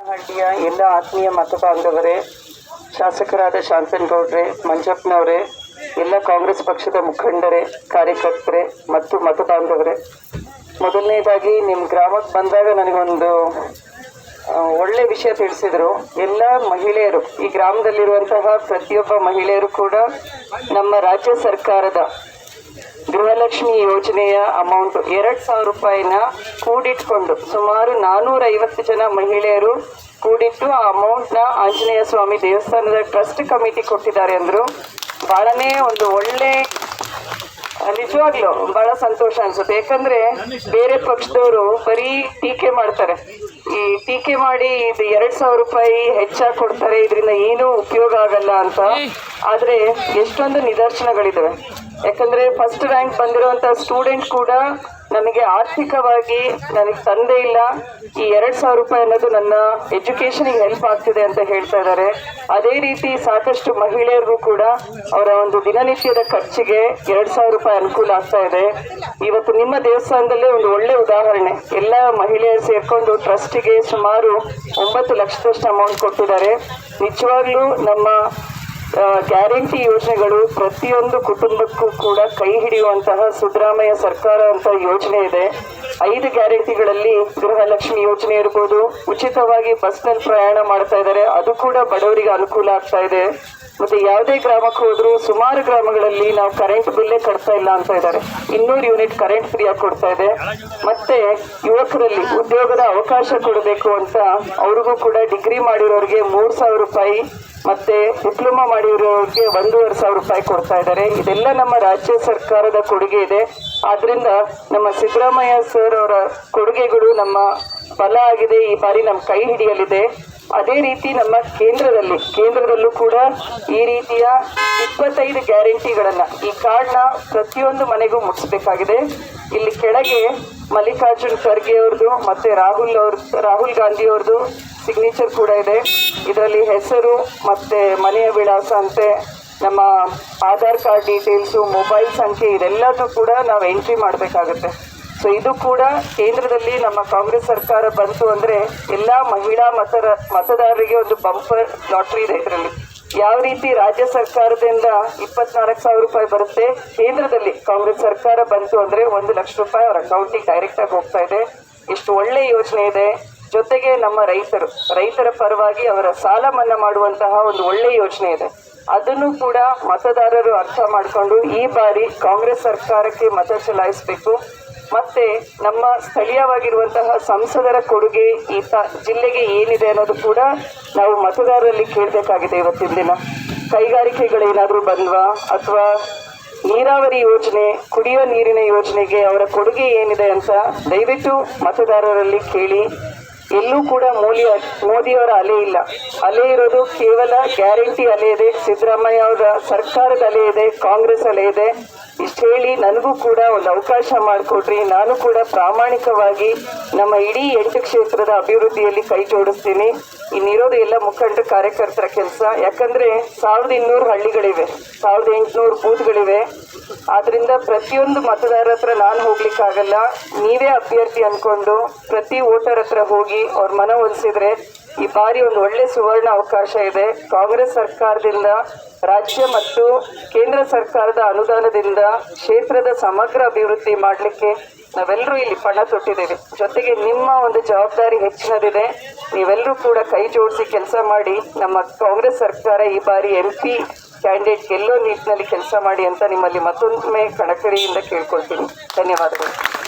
ಹಳ್ಳಿಯ ಎಲ್ಲ ಆತ್ಮೀಯ ಮತ ಬಾಂಧವರೇ ಶಾಸಕರಾದ ಶಾಂತನಗೌಡ್ರೆ, ಮಂಜಪ್ಪನವರೇ, ಎಲ್ಲ ಕಾಂಗ್ರೆಸ್ ಪಕ್ಷದ ಮುಖಂಡರೇ, ಕಾರ್ಯಕರ್ತರೇ ಮತ್ತು ಮತ ಬಾಂಧವರೇ ಮೊದಲನೇದಾಗಿ ನಿಮ್ಮ ಗ್ರಾಮಕ್ಕೆ ಬಂದಾಗ ನನಗೊಂದು ಒಳ್ಳೆ ವಿಷಯ ತಿಳಿಸಿದ್ರು. ಎಲ್ಲ ಮಹಿಳೆಯರು, ಈ ಗ್ರಾಮದಲ್ಲಿರುವಂತಹ ಪ್ರತಿಯೊಬ್ಬ ಮಹಿಳೆಯರು ಕೂಡ ನಮ್ಮ ರಾಜ್ಯ ಸರ್ಕಾರದ ಗೃಹಲಕ್ಷ್ಮಿ ಯೋಜನೆಯ ಅಮೌಂಟ್ ಎರಡ್ ಸಾವಿರ ರೂಪಾಯಿನ ಕೂಡಿಟ್ಕೊಂಡು ಸುಮಾರು ನಾನೂರ ಐವತ್ತು ಜನ ಮಹಿಳೆಯರು ಕೂಡಿಟ್ಟು ಆ ಅಮೌಂಟ್ನ ಆಂಜನೇಯ ಸ್ವಾಮಿ ದೇವಸ್ಥಾನದ ಟ್ರಸ್ಟ್ ಕಮಿಟಿ ಕೊಟ್ಟಿದ್ದಾರೆ ಅಂದ್ರು. ಬಹಳನೇ ಒಂದು ಒಳ್ಳೆ ನಿಜವಾಗ್ಲು ಬಹಳ ಸಂತೋಷ ಅನ್ಸುತ್ತೆ. ಯಾಕಂದ್ರೆ ಬೇರೆ ಪಕ್ಷದವರು ಬರೀ ಟೀಕೆ ಮಾಡ್ತಾರೆ. ಈ ಟೀಕೆ ಮಾಡಿ ಇದು ಎರಡ್ ಸಾವಿರ ರೂಪಾಯಿ ಹೆಚ್ಚಾಗಿ ಕೊಡ್ತಾರೆ ಇದರಿಂದ ಏನೂ ಉಪಯೋಗ ಆಗಲ್ಲ ಅಂತ. ಆದ್ರೆ ಎಷ್ಟೊಂದು ನಿದರ್ಶನಗಳಿದಾವೆ. ಯಾಕಂದ್ರೆ ಫಸ್ಟ್ ರ್ಯಾಂಕ್ ಬಂದಿರುವಂತ ಸ್ಟೂಡೆಂಟ್ ಕೂಡ ನನಗೆ ಆರ್ಥಿಕವಾಗಿ ನನಗೆ ತಂದೆ ಇಲ್ಲ. ಈ ಎರಡ್ ಸಾವಿರ ರೂಪಾಯಿ ಅನ್ನೋದು ನನ್ನ ಎಜುಕೇಶನ್ಗೆ ಹೆಲ್ಪ್ ಆಗ್ತಿದೆ ಅಂತ ಹೇಳ್ತಾ ಇದ್ದಾರೆ. ಅದೇ ರೀತಿ ಸಾಕಷ್ಟು ಮಹಿಳೆಯರಿಗೂ ಕೂಡ ಅವರ ಒಂದು ದಿನನಿತ್ಯದ ಖರ್ಚಿಗೆ ಎರಡ್ ಸಾವಿರ ರೂಪಾಯಿ ಅನುಕೂಲ ಆಗ್ತಾ ಇದೆ. ಇವತ್ತು ನಿಮ್ಮ ದೇವಸ್ಥಾನದಲ್ಲೇ ಒಂದು ಒಳ್ಳೆ ಉದಾಹರಣೆ. ಎಲ್ಲ ಮಹಿಳೆಯರು ಸೇರ್ಕೊಂಡು ಟ್ರಸ್ಟಿಗೆ ಸುಮಾರು ಒಂಬತ್ತು ಲಕ್ಷದಷ್ಟು ಅಮೌಂಟ್ ಕೊಟ್ಟಿದ್ದಾರೆ. ನಿಜವಾಗ್ಲೂ ನಮ್ಮ ಗ್ಯಾರಂಟಿ ಯೋಜನೆಗಳು ಪ್ರತಿಯೊಂದು ಕುಟುಂಬಕ್ಕೂ ಕೂಡ ಕೈ ಹಿಡಿಯುವಂತಹ ಸಿದ್ದರಾಮಯ್ಯ ಸರ್ಕಾರ ಅಂತ ಯೋಜನೆ ಇದೆ. ಐದು ಗ್ಯಾರಂಟಿಗಳಲ್ಲಿ ಗೃಹಲಕ್ಷ್ಮಿ ಯೋಜನೆ ಇರ್ಬೋದು, ಉಚಿತವಾಗಿ ಬಸ್ನಲ್ಲಿ ಪ್ರಯಾಣ ಮಾಡ್ತಾ ಇದ್ದಾರೆ. ಅದು ಕೂಡ ಬಡವರಿಗೆ ಅನುಕೂಲ ಆಗ್ತಾ ಇದೆ. ಮತ್ತೆ ಯಾವುದೇ ಗ್ರಾಮಕ್ಕೆ ಹೋದ್ರು ಸುಮಾರು ಗ್ರಾಮಗಳಲ್ಲಿ ನಾವು ಕರೆಂಟ್ ಬಿಲ್ಲೇ ಕಟ್ತಾ ಇಲ್ಲ ಅಂತ ಇದ್ದಾರೆ. ಇನ್ನೂರು ಯೂನಿಟ್ ಕರೆಂಟ್ ಫ್ರೀ ಆಗಿ ಕೊಡ್ತಾ ಇದೆ. ಮತ್ತೆ ಯುವಕರಲ್ಲಿ ಉದ್ಯೋಗದ ಅವಕಾಶ ಕೊಡಬೇಕು ಅಂತ ಅವ್ರಿಗೂ ಕೂಡ ಡಿಗ್ರಿ ಮಾಡಿರೋರಿಗೆ ಮೂರು ಸಾವಿರ ರೂಪಾಯಿ ಮತ್ತೆ ಡಿಪ್ಲೊಮಾ ಮಾಡಿರೋರಿಗೆ ಒಂದೂವರೆ ಸಾವಿರ ರೂಪಾಯಿ ಕೊಡ್ತಾ ಇದ್ದಾರೆ. ಇದೆಲ್ಲ ನಮ್ಮ ರಾಜ್ಯ ಸರ್ಕಾರದ ಕೊಡುಗೆ ಇದೆ. ಆದ್ರಿಂದ ನಮ್ಮ ಸಿದ್ದರಾಮಯ್ಯ ಸರ್ ಅವರ ಕೊಡುಗೆಗಳು ನಮ್ಮ ಬಲ ಆಗಿದೆ. ಈ ಬಾರಿ ನಮ್ಮ ಕೈ ಹಿಡಿಯಲಿದೆ. ಅದೇ ರೀತಿ ನಮ್ಮ ಕೇಂದ್ರದಲ್ಲಿ, ಕೇಂದ್ರದಲ್ಲೂ ಕೂಡ ಈ ರೀತಿಯ ಇಪ್ಪತ್ತೈದು ಗ್ಯಾರಂಟಿಗಳನ್ನ, ಈ ಕಾರ್ಡ್ನ ಪ್ರತಿಯೊಂದು ಮನೆಗೂ ಮುಟ್ಟಿಸಬೇಕಾಗಿದೆ. ಇಲ್ಲಿ ಕೆಳಗೆ ಮಲ್ಲಿಕಾರ್ಜುನ್ ಖರ್ಗೆ ಅವ್ರದ್ದು, ಮತ್ತೆ ರಾಹುಲ್ ಅವ್ರ, ರಾಹುಲ್ ಗಾಂಧಿ ಅವ್ರದ್ದು ಸಿಗ್ನೇಚರ್ ಕೂಡ ಇದೆ. ಇದರಲ್ಲಿ ಹೆಸರು ಮತ್ತೆ ಮನೆಯ ವಿಳಾಸ ಅಂತೆ, ನಮ್ಮ ಆಧಾರ್ ಕಾರ್ಡ್ ಡೀಟೇಲ್ಸು ಮೊಬೈಲ್ ಸಂಖ್ಯೆ ಇದೆಲ್ಲದೂ ಕೂಡ ನಾವು ಎಂಟ್ರಿ ಮಾಡಬೇಕಾಗುತ್ತೆ. ಸೊ ಇದು ಕೂಡ ಕೇಂದ್ರದಲ್ಲಿ ನಮ್ಮ ಕಾಂಗ್ರೆಸ್ ಸರ್ಕಾರ ಬಂತು ಅಂದ್ರೆ ಎಲ್ಲಾ ಮಹಿಳಾ ಮತದ ಮತದಾರರಿಗೆ ಒಂದು ಬಂಪರ್ ಲಾಟ್ರಿ ಇದೆ ಇದರಲ್ಲಿ. ಯಾವ ರೀತಿ ರಾಜ್ಯ ಸರ್ಕಾರದಿಂದ ಇಪ್ಪತ್ನಾಲ್ಕು ಸಾವಿರ ರೂಪಾಯಿ ಬರುತ್ತೆ, ಕೇಂದ್ರದಲ್ಲಿ ಕಾಂಗ್ರೆಸ್ ಸರ್ಕಾರ ಬಂತು ಅಂದ್ರೆ ಒಂದು ಲಕ್ಷ ರೂಪಾಯಿ ಅವರ ಅಕೌಂಟಿಗೆ ಡೈರೆಕ್ಟ್ ಆಗಿ ಹೋಗ್ತಾ ಇದೆ. ಎಷ್ಟು ಒಳ್ಳೆ ಯೋಜನೆ ಇದೆ. ಜೊತೆಗೆ ನಮ್ಮ ರೈತರು, ರೈತರ ಪರವಾಗಿ ಅವರ ಸಾಲ ಮನ್ನಾ ಮಾಡುವಂತಹ ಒಂದು ಒಳ್ಳೆ ಯೋಜನೆ ಇದೆ. ಅದನ್ನು ಕೂಡ ಮತದಾರರು ಅರ್ಥ ಮಾಡಿಕೊಂಡು ಈ ಬಾರಿ ಕಾಂಗ್ರೆಸ್ ಸರ್ಕಾರಕ್ಕೆ ಮತ ಚಲಾಯಿಸಬೇಕು. ಮತ್ತೆ ನಮ್ಮ ಸ್ಥಳೀಯವಾಗಿರುವಂತಹ ಸಂಸದರ ಕೊಡುಗೆ ಈ ಜಿಲ್ಲೆಗೆ ಏನಿದೆ ಅನ್ನೋದು ಕೂಡ ನಾವು ಮತದಾರರಲ್ಲಿ ಕೇಳಬೇಕಾಗಿದೆ ಇವತ್ತಿನ ದಿನ. ಕೈಗಾರಿಕೆಗಳೇನಾದರೂ ಬಂದ್ವಾ? ಅಥವಾ ನೀರಾವರಿ ಯೋಜನೆ ಕುಡಿಯುವ ನೀರಿನ ಯೋಜನೆಗೆ ಅವರ ಕೊಡುಗೆ ಏನಿದೆ ಅಂತ ದಯವಿಟ್ಟು ಮತದಾರರಲ್ಲಿ ಕೇಳಿ. ಎಲ್ಲೂ ಕೂಡ ಮೋದಿ ಮೋದಿಯವರ ಅಲೆ ಇಲ್ಲ. ಅಲೆ ಇರೋದು ಕೇವಲ ಗ್ಯಾರಂಟಿ ಅಲೆ ಇದೆ. ಸಿದ್ದರಾಮಯ್ಯ ಅವರ ಸರ್ಕಾರದ ಅಲೆ ಇದೆ, ಕಾಂಗ್ರೆಸ್ ಅಲೆ ಇದೆ. ಇಷ್ಟು ಹೇಳಿ ನನಗೂ ಕೂಡ ಒಂದು ಅವಕಾಶ ಮಾಡಿಕೊಡ್ರಿ. ನಾನು ಕೂಡ ಪ್ರಾಮಾಣಿಕವಾಗಿ ನಮ್ಮ ಇಡೀ ಎಂಟು ಕ್ಷೇತ್ರದ ಅಭಿವೃದ್ಧಿಯಲ್ಲಿ ಕೈ ಜೋಡಿಸ್ತೀನಿ. ಇನ್ನಿರೋದು ಎಲ್ಲ ಮುಖಂಡ ಕಾರ್ಯಕರ್ತರ ಕೆಲಸ. ಯಾಕಂದ್ರೆ ಸಾವಿರದ ಇನ್ನೂರು ಹಳ್ಳಿಗಳಿವೆ, ಸಾವಿರದ ಎಂಟುನೂರು ಬೂತ್ಗಳಿವೆ. ಆದ್ರಿಂದ ಪ್ರತಿಯೊಂದು ಮತದಾರರ ಹತ್ರ ನಾನು ಹೋಗ್ಲಿಕ್ಕಾಗಲ್ಲ. ನೀವೇ ಅಭ್ಯರ್ಥಿ ಅನ್ಕೊಂಡು ಪ್ರತಿ ವೋಟರ್ ಹತ್ರ ಹೋಗಿ ಅವ್ರ ಮನವೊಲಿಸಿದ್ರೆ ಈ ಬಾರಿ ಒಂದು ಒಳ್ಳೆ ಸುವರ್ಣ ಅವಕಾಶ ಇದೆ. ಕಾಂಗ್ರೆಸ್ ಸರ್ಕಾರದಿಂದ, ರಾಜ್ಯ ಮತ್ತು ಕೇಂದ್ರ ಸರ್ಕಾರದ ಅನುದಾನದಿಂದ, ಕ್ಷೇತ್ರದ ಸಮಗ್ರ ಅಭಿವೃದ್ಧಿ ಮಾಡಲಿಕ್ಕೆ ನಾವೆಲ್ಲರೂ ಇಲ್ಲಿ ಪಣ ತೊಟ್ಟಿದ್ದೇವೆ. ಜೊತೆಗೆ ನಿಮ್ಮ ಒಂದು ಜವಾಬ್ದಾರಿ ಹೆಚ್ಚಿನದಿದೆ. ನೀವೆಲ್ಲರೂ ಕೂಡ ಕೈ ಜೋಡಿಸಿ ಕೆಲಸ ಮಾಡಿ, ನಮ್ಮ ಕಾಂಗ್ರೆಸ್ ಸರ್ಕಾರ ಈ ಬಾರಿ ಎಂ ಪಿ ಕ್ಯಾಂಡಿಡೇಟ್ ಗೆಲ್ಲೋ ನಿಟ್ಟಿನಲ್ಲಿ ಕೆಲಸ ಮಾಡಿ ಅಂತ ನಿಮ್ಮಲ್ಲಿ ಮತ್ತೊಮ್ಮೆ ಕಣಕರಿಯಿಂದ ಕೇಳ್ಕೊಳ್ತೀನಿ. ಧನ್ಯವಾದಗಳು.